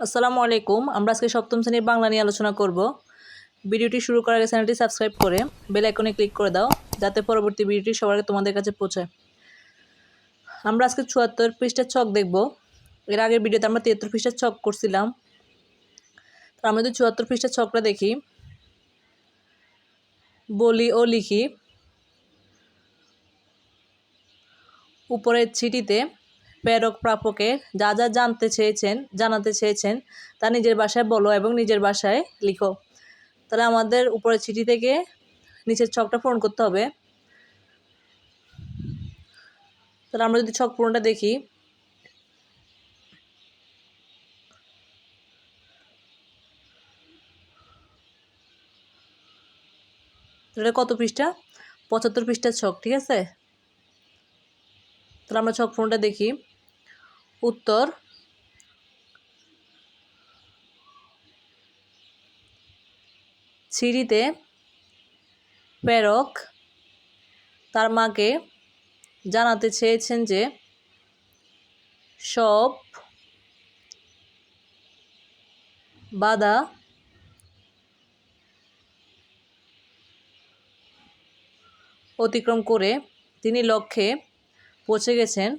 আসসালামু আলাইকুম। আমরা আজকে সপ্তম শ্রেণির বাংলা নিয়ে আলোচনা করব। ভিডিওটি শুরু করার আগে চ্যানেলটি সাবস্ক্রাইব করে বেল আইকনে ক্লিক করে দাও, যাতে পরবর্তী ভিডিওটি সবার আগে তোমাদের কাছে পৌঁছায়। আমরা আজকে চুয়াত্তর পৃষ্ঠার ছক দেখব। এর আগের ভিডিওতে আমরা তিয়াত্তর পৃষ্ঠার ছক করছিলাম। তো আমরা যদি চুয়াত্তর পৃষ্ঠার ছকটা দেখি, বলি ও লিখি। উপরের চিঠিতে প্রেরক প্রাপকে যা যা জানতে চেয়েছেন, জানাতে চেয়েছেন, তা নিজের ভাষায় বলো এবং নিজের ভাষায় লিখো। তাহলে আমাদের উপরের চিঠি থেকে নিচের ছকটা পূরণ করতে হবে। তাহলে আমরা যদি ছক পূরণটা দেখি। এটা কত পৃষ্ঠা? পঁচাত্তর পৃষ্ঠার ছক, ঠিক আছে? তাহলে আমরা ছক পূরণটা দেখি। উত্তর। সিঁড়িতে প্রেরক তার মাকে জানাতে চেয়েছেন যে, সব বাধা অতিক্রম করে তিনি লক্ষ্যে পৌঁছে গেছেন।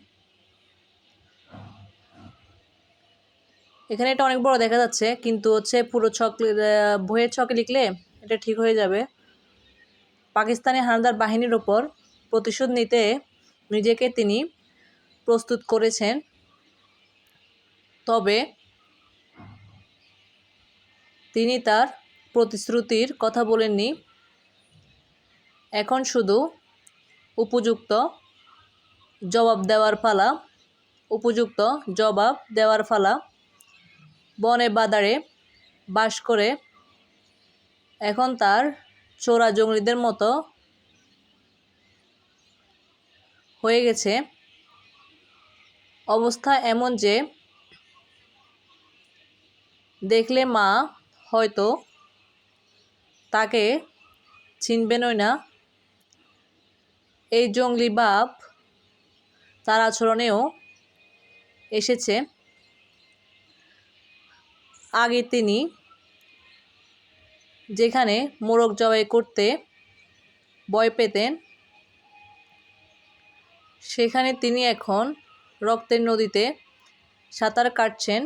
এখানে এটা অনেক বড় দেখা যাচ্ছে, কিন্তু হচ্ছে পুরো ছক বইয়ের ছকে লিখলে এটা ঠিক হয়ে যাবে। পাকিস্তানি হানাদার বাহিনীর ওপর প্রতিশোধ নিতে নিজেকে তিনি প্রস্তুত করেছেন। তবে তিনি তার প্রতিশ্রুতির কথা বলেননি। এখন শুধু উপযুক্ত জবাব দেওয়ার পালা, উপযুক্ত জবাব দেওয়ার পালা। বনে বাদারে বাস করে এখন তার চোরা জঙ্গলিদের মতো হয়ে গেছে। অবস্থা এমন যে দেখলে মা হয়তো তাকে চিনবেনই না। এই জঙ্গলি বাপ তার আচরণেও এসেছে। আগে তিনি যেখানে মোরগ জবাই করতে ভয় পেতেন, সেখানে তিনি এখন রক্তের নদীতে সাঁতার কাটছেন।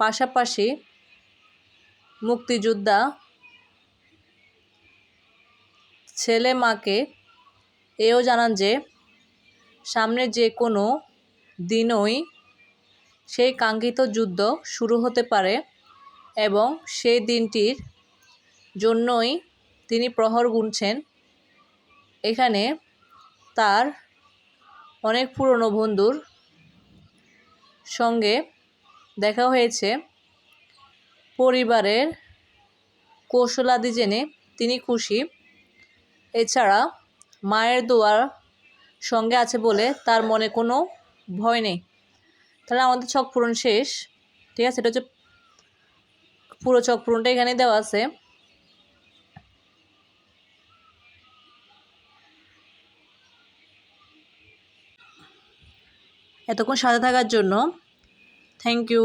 পাশাপাশি মুক্তিযোদ্ধা ছেলে মাকে এও জানান যে, সামনে যে কোনো দিনই সেই কাঙ্ক্ষিত যুদ্ধ শুরু হতে পারে এবং সেই দিনটির জন্যই তিনি প্রহর গুনছেন। এখানে তার অনেক পুরনো বন্ধুর সঙ্গে দেখা হয়েছে। পরিবারের কৌশলাদি জেনে তিনি খুশি। এছাড়া মায়ের দোয়ার সঙ্গে আছে বলে তার মনে কোনো ভয় নেই। তাহলে আমাদের ছক পূরণ শেষ, ঠিক আছে? এটা হচ্ছে পুরো ছক পূরণটা এখানে দেওয়া আছে। এতক্ষণ সাথে থাকার জন্য থ্যাংক ইউ